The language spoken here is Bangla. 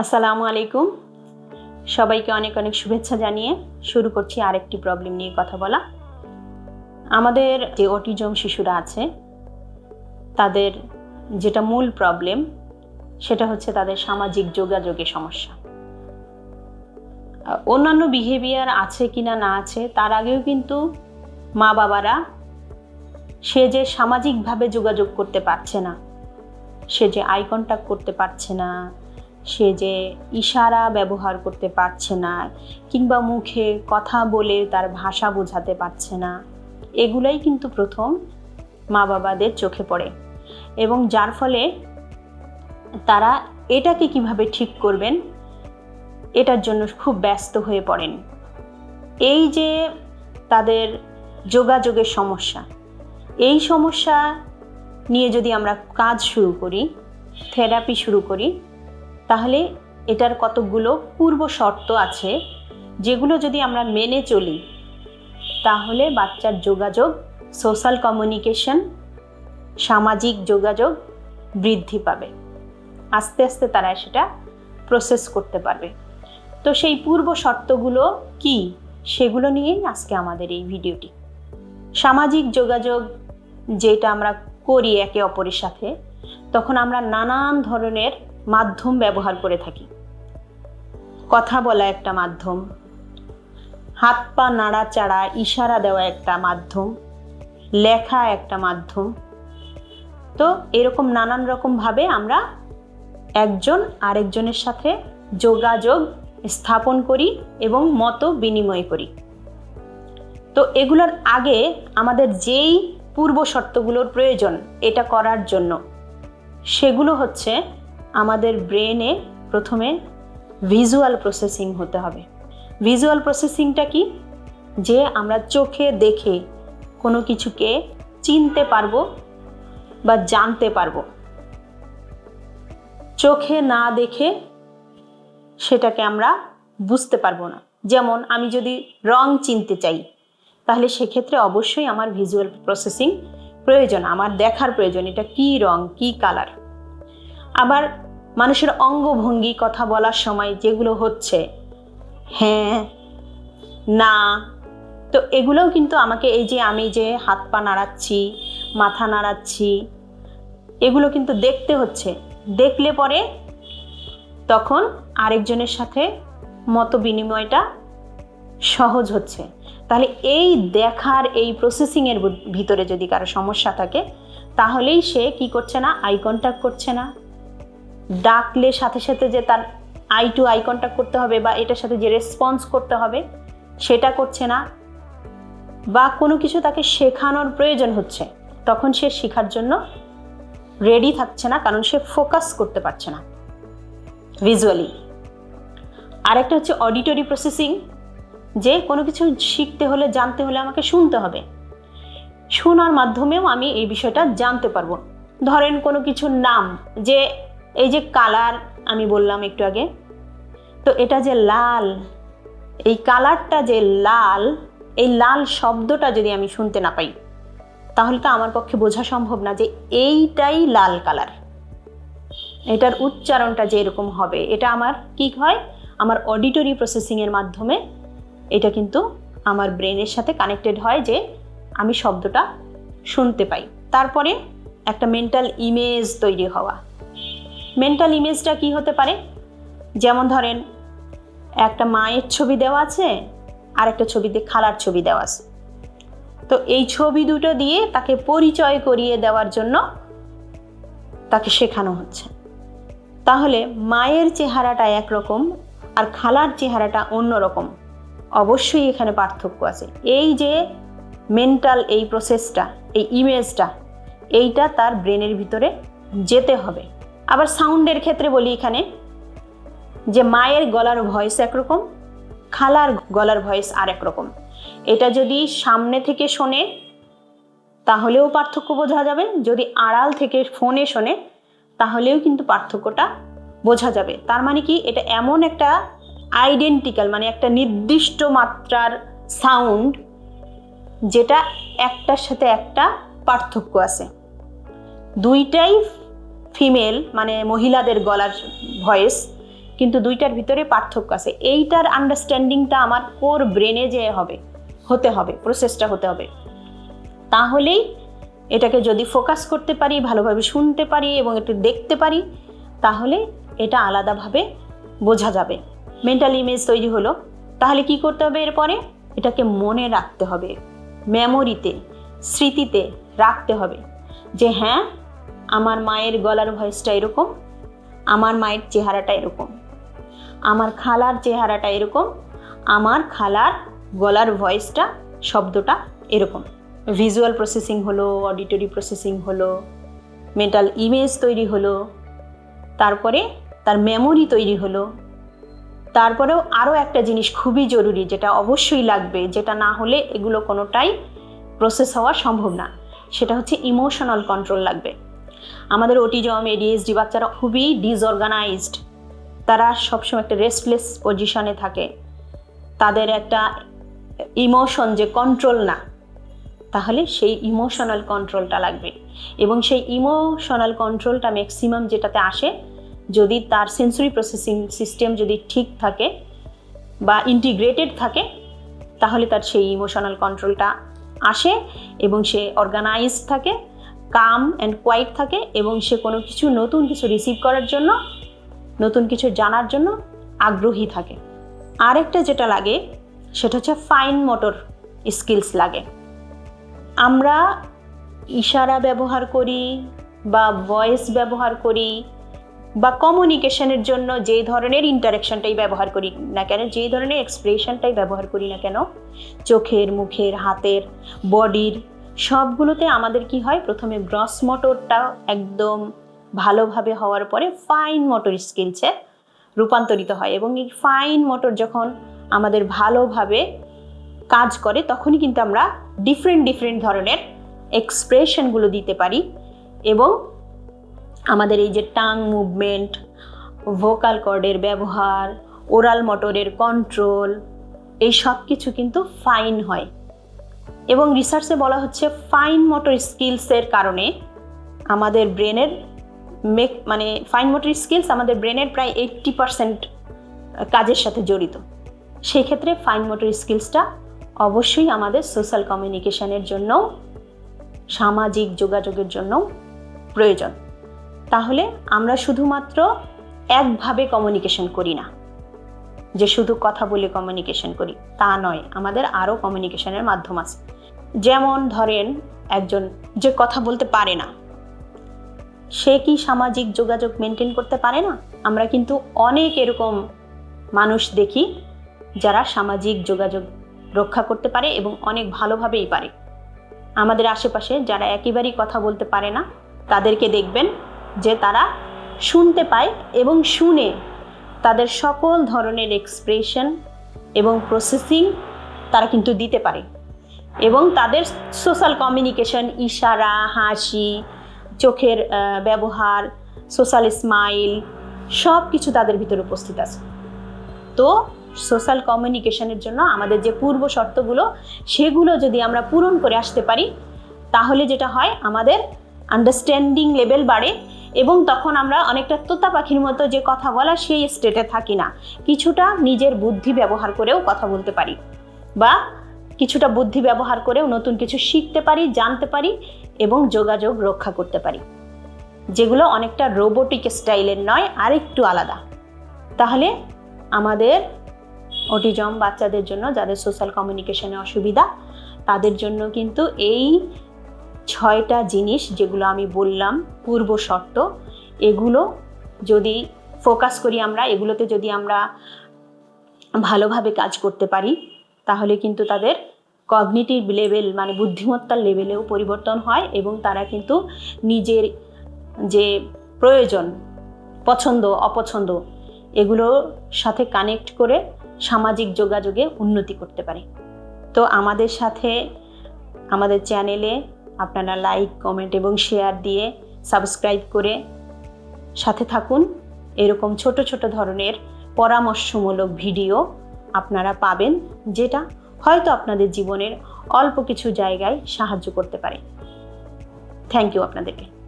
আসসালামু আলাইকুম। সবাইকে অনেক অনেক শুভেচ্ছা জানিয়ে শুরু করছি আরেকটি প্রবলেম নিয়ে কথা বলা। আমাদের যে অটিজম শিশুরা আছে, তাদের যেটা মূল প্রবলেম সেটা হচ্ছে তাদের সামাজিক যোগাযোগের সমস্যা। অন্যান্য বিহেভিয়ার আছে কিনা না আছে, তার আগেও কিন্তু মা বাবারা সে যে সামাজিকভাবে যোগাযোগ করতে পারছে না, সে যে আই কন্ট্যাক্ট করতে পারছে না সে যে ইশারা ব্যবহার করতে পারছে না, কিংবা মুখে কথা বলে তার ভাষা বোঝাতে পারছে না, এগুলাই কিন্তু প্রথম মা বাবাদের চোখে পড়ে। এবং যার ফলে তারা এটাকে কীভাবে ঠিক করবেন, এটার জন্য খুব ব্যস্ত হয়ে পড়েন। এই যে তাদের যোগাযোগের সমস্যা, এই সমস্যা নিয়ে যদি আমরা কাজ শুরু করি থেরাপি শুরু করি তাহলে এটার কতকগুলো পূর্ব শর্ত আছে যেগুলো যদি আমরা মেনে চলি, তাহলে বাচ্চার যোগাযোগ সোশ্যাল কমিউনিকেশন সামাজিক যোগাযোগ বৃদ্ধি পাবে। আস্তে আস্তে তারা সেটা প্রসেস করতে পারবে। তো সেই পূর্ব শর্তগুলো কি? সেগুলো নিয়েই আজকে আমাদের এই ভিডিওটি। সামাজিক যোগাযোগ যেটা আমরা করি একে অপরের সাথে, তখন আমরা নানান ধরনের মাধ্যম ব্যবহার করে থাকি। কথা বলা একটা মাধ্যম, হাত পা নাড়াচাড়া, ইশারা দেওয়া একটা মাধ্যম, লেখা একটা মাধ্যম। তো এরকম নানান রকমভাবে আমরা একজন আরেকজনের সাথে যোগাযোগ স্থাপন করি এবং মত বিনিময় করি। তো এগুলোর আগে আমাদের যেই পূর্ব শর্তগুলোর প্রয়োজন এটা করার জন্য, সেগুলো হচ্ছে আমাদের ব্রেনে প্রথমে ভিজুয়াল প্রসেসিং হতে হবে। ভিজুয়াল প্রসেসিংটা কি? যে আমরা চোখে দেখে কোনো কিছুকে চিনতে পারব বা জানতে পারব। চোখে না দেখে সেটাকে আমরা বুঝতে পারব না। যেমন আমি যদি রং চিনতে চাই, তাহলে সেক্ষেত্রে অবশ্যই আমার ভিজুয়াল প্রসেসিং প্রয়োজন, আমার দেখার প্রয়োজন, এটা কি রং, কি কালার আবার মানুষের অঙ্গভঙ্গি কথা বলার সময় যেগুলো হচ্ছে হ্যাঁ না, তো এগুলোও কিন্তু আমাকে এই যে আমি যে হাত পা নাড়াচ্ছি, মাথা নাড়াচ্ছি, এগুলো কিন্তু দেখতে হচ্ছে। দেখলে পরে তখন আরেকজনের সাথে মত বিনিময়টা সহজ হচ্ছে। তাহলে এই দেখার, এই প্রসেসিংয়ের ভিতরে যদি কারও সমস্যা থাকে, তাহলেই সে কি করছে না আই কন্ট্যাক্ট করছে না। ডাকলে সাথে সাথে যে তার আই টু আই কন্ট্যাক্ট করতে হবে বা এটার সাথে যে রেসপন্স করতে হবে, সেটা করছে না বা কোনো কিছু তাকে শেখানোর প্রয়োজন হচ্ছে, তখন সে শেখার জন্য রেডি থাকছে না, কারণ সে ফোকাস করতে পারছে না ভিজুয়ালি আরেকটা হচ্ছে অডিটরি প্রসেসিং যে কোনো কিছু শিখতে হলে, জানতে হলে আমাকে শুনতে হবে। শোনার মাধ্যমেও আমি এই বিষয়টা জানতে পারব। ধরেন কোনো কিছুর নাম যে এই যে কালার আমি বললাম একটু আগে, তো এটা যে লাল, এই কালারটা যে লাল, এই লাল শব্দটা যদি আমি শুনতে না পাই, তাহলে তো আমার পক্ষে বোঝা সম্ভব না যে এইটাই লাল কালার। এটার উচ্চারণটা যে এরকম হবে, এটা আমার কি হয়? আমার অডিটরি প্রসেসিংয়ের মাধ্যমে এটা কিন্তু আমার ব্রেনের সাথে কানেক্টেড হয় যে আমি শব্দটা শুনতে পাই। তারপরে একটা মেন্টাল ইমেজ তৈরি হওয়া। মেন্টাল ইমেজটা কি হতে পারে? যেমন ধরেন, একটা মায়ের ছবি দেওয়া আছে আর একটা ছবিতে খালার ছবি দেওয়া আছে। তো এই ছবি দুটো দিয়ে তাকে পরিচয় করিয়ে দেওয়ার জন্য তাকে শেখানো হচ্ছে। তাহলে মায়ের চেহারাটা একরকম আর খালার চেহারাটা অন্যরকম। অবশ্যই এখানে পার্থক্য আছে। এই যে মেন্টাল এই প্রসেসটা এই ইমেজটা এইটা তার ব্রেনের ভিতরে যেতে হবে। আবার সাউন্ডের ক্ষেত্রে বলি এখানে যে মায়ের গলার ভয়েস একরকম, খালার গলার ভয়েস আর রকম এটা যদি সামনে থেকে শোনে, তাহলেও পার্থক্য বোঝা যাবে। যদি আড়াল থেকে ফোনে শোনে, তাহলেও কিন্তু পার্থক্যটা বোঝা যাবে। তার মানে কি? এটা এমন একটা আইডেন্টিক্যাল মানে একটা নির্দিষ্ট মাত্রার সাউন্ড, যেটা একটার সাথে একটা পার্থক্য আছে। দুইটাই ফিমেল মানে মহিলাদের গলার ভয়েস, কিন্তু দুইটার ভিতরে পার্থক্য আছে। এইটার আন্ডারস্ট্যান্ডিংটা আমার কোর ব্রেনে যে হবে, হতে হবে প্রসেসটা হতে হবে। তাহলেই এটাকে যদি ফোকাস করতে পারি, ভালোভাবে শুনতে পারি এবং একটু দেখতে পারি, তাহলে এটা আলাদাভাবে বোঝা যাবে। মেন্টাল ইমেজ তৈরি হলো। তাহলে কি করতে হবে এরপরে? এটাকে মনে রাখতে হবে। মেমোরিতে স্মৃতিতে রাখতে হবে যে হ্যাঁ আমার মায়ের গলার ভয়েসটা এরকম, আমার মায়ের চেহারাটা এরকম, আমার খালার চেহারাটা এরকম, আমার খালার গলার ভয়েসটা, শব্দটা এরকম। ভিজুয়াল প্রসেসিং হলো অডিটরি প্রসেসিং হলো মেন্টাল ইমেজ তৈরি হলো, তারপরে তার মেমোরি তৈরি হলো। তারপরেও আরও একটা জিনিস খুবই জরুরি, যেটা অবশ্যই লাগবে, যেটা না হলে এগুলো কোনোটাই প্রসেস হওয়া সম্ভব না, সেটা হচ্ছে ইমোশনাল কন্ট্রোল লাগবে। আমাদের ওটিজম এডিএসডি বাচ্চারা খুবই ডিসঅর্গানাইজড তারা সবসময় একটা রেস্টলেস পজিশনে থাকে। তাদের একটা ইমোশন যে কন্ট্রোল না, তাহলে সেই ইমোশনাল কন্ট্রোলটা লাগবে। এবং সেই ইমোশনাল কন্ট্রোলটা ম্যাক্সিমাম যেটাতে আসে, যদি তার সেন্সরি প্রসেসিং সিস্টেম যদি ঠিক থাকে বা ইন্টিগ্রেটেড থাকে, তাহলে তার সেই ইমোশনাল কন্ট্রোলটা আসে এবং সে অর্গানাইজড থাকে। কাম অ্যান্ড কোয়াইট থাকে এবং সে কোনো কিছু নতুন কিছু রিসিভ করার জন্য, নতুন কিছু জানার জন্য আগ্রহী থাকে। আরেকটা যেটা লাগে, সেটা হচ্ছে ফাইন মোটর স্কিলস লাগে। আমরা ইশারা ব্যবহার করি বা ভয়েস ব্যবহার করি বা কমিউনিকেশনের জন্য যে ধরনের ইন্টারাকশনটাই ব্যবহার করি না কেন যে ধরনের এক্সপ্রেশনটাই ব্যবহার করি না কেন, চোখের, মুখের, হাতের বডির সবগুলোতে আমাদের কি হয়? প্রথমে গ্রস মোটরটা একদম ভালোভাবে হওয়ার পরে ফাইন মোটর স্কিলসে রূপান্তরিত হয় এবং এই ফাইন মোটর যখন আমাদের ভালোভাবে কাজ করে, তখনই কিন্তু আমরা ডিফারেন্ট ডিফারেন্ট ধরনের এক্সপ্রেশনগুলো দিতে পারি এবং আমাদের এই যে টাং মুভমেন্ট ভোকাল কর্ডের ব্যবহার ওরাল মোটরের কন্ট্রোল এই সব কিছু কিন্তু ফাইন হয়। এবং রিসার্চে বলা হচ্ছে ফাইন মোটর স্কিলসের কারণে আমাদের ব্রেনের মেক মানে ফাইন মোটর স্কিলস আমাদের ব্রেনের প্রায় এইট্টি পারসেন্ট কাজের সাথে জড়িত। সেই ক্ষেত্রে ফাইন মোটর স্কিলসটা অবশ্যই আমাদের সোশ্যাল কমিউনিকেশনের জন্য, সামাজিক যোগাযোগের জন্য প্রয়োজন। তাহলে আমরা শুধুমাত্র একভাবে কমিউনিকেশন করি না, যে শুধু কথা বলে কমিউনিকেশন করি, তা নয়, আমাদের আরও কমিউনিকেশনের মাধ্যম আছে। যেমন ধরেন একজন যে কথা বলতে পারে না, সে কি সামাজিক যোগাযোগ মেনটেন করতে পারে না? আমরা কিন্তু অনেক এরকম মানুষ দেখি যারা সামাজিক যোগাযোগ রক্ষা করতে পারে এবং অনেক ভালোভাবেই পারে। আমাদের আশেপাশে যারা একেবারেই কথা বলতে পারে না, তাদেরকে দেখবেন যে তারা শুনতে পায় এবং শুনে তাদের সকল ধরনের এক্সপ্রেশন এবং প্রসেসিং তারা কিন্তু দিতে পারে। এবং তাদের সোশ্যাল কমিউনিকেশন ইশারা, হাসি, চোখের ব্যবহার সোশ্যাল স্মাইল সব কিছু তাদের ভিতরে উপস্থিত আছে। তো সোশ্যাল কমিউনিকেশনের জন্য আমাদের যে পূর্ব শর্তগুলো, সেগুলো যদি আমরা পূরণ করে আসতে পারি, তাহলে যেটা হয়, আমাদের আন্ডারস্ট্যান্ডিং লেভেল বাড়ে এবং তখন আমরা অনেকটা তোতা পাখির মতো যে কথা বলা সেই স্টেটে থাকি না। কিছুটা নিজের বুদ্ধি ব্যবহার করেও কথা বলতে পারি বা কিছুটা বুদ্ধি ব্যবহার করেও নতুন কিছু শিখতে পারি, জানতে পারি এবং যোগাযোগ রক্ষা করতে পারি। যেগুলো অনেকটা রোবোটিক স্টাইলের নয়, আরেকটু আলাদা। তাহলে আমাদের অটিজম বাচ্চাদের জন্য, যাদের সোশ্যাল কমিউনিকেশনে অসুবিধা, তাদের জন্য কিন্তু এই ছয়টা জিনিস যেগুলো আমি বললাম, পূর্ব শর্ত, এগুলো যদি ফোকাস করি আমরা, এগুলোতে যদি আমরা ভালোভাবে কাজ করতে পারি তাহলে কিন্তু তাদের কগনিটিভ লেভেল মানে বুদ্ধিমত্তার লেভেলেও পরিবর্তন হয় এবং তারা কিন্তু নিজের যে প্রয়োজন, পছন্দ, অপছন্দ এগুলোর সাথে কানেক্ট করে সামাজিক যোগাযোগে উন্নতি করতে পারে। তো আমাদের সাথে আমাদের চ্যানেলে আপনারা লাইক কমেন্ট এবং শেয়ার দিয়ে সাবস্ক্রাইব করে সাথে থাকুন। এরকম ছোট ছোট ধরনের পরামর্শমূলক ভিডিও আপনারা পাবেন, যেটা হয়তো আপনাদের জীবনের অল্প কিছু জায়গায় সাহায্য করতে পারে। থ্যাংক ইউ আপনাদেরকে।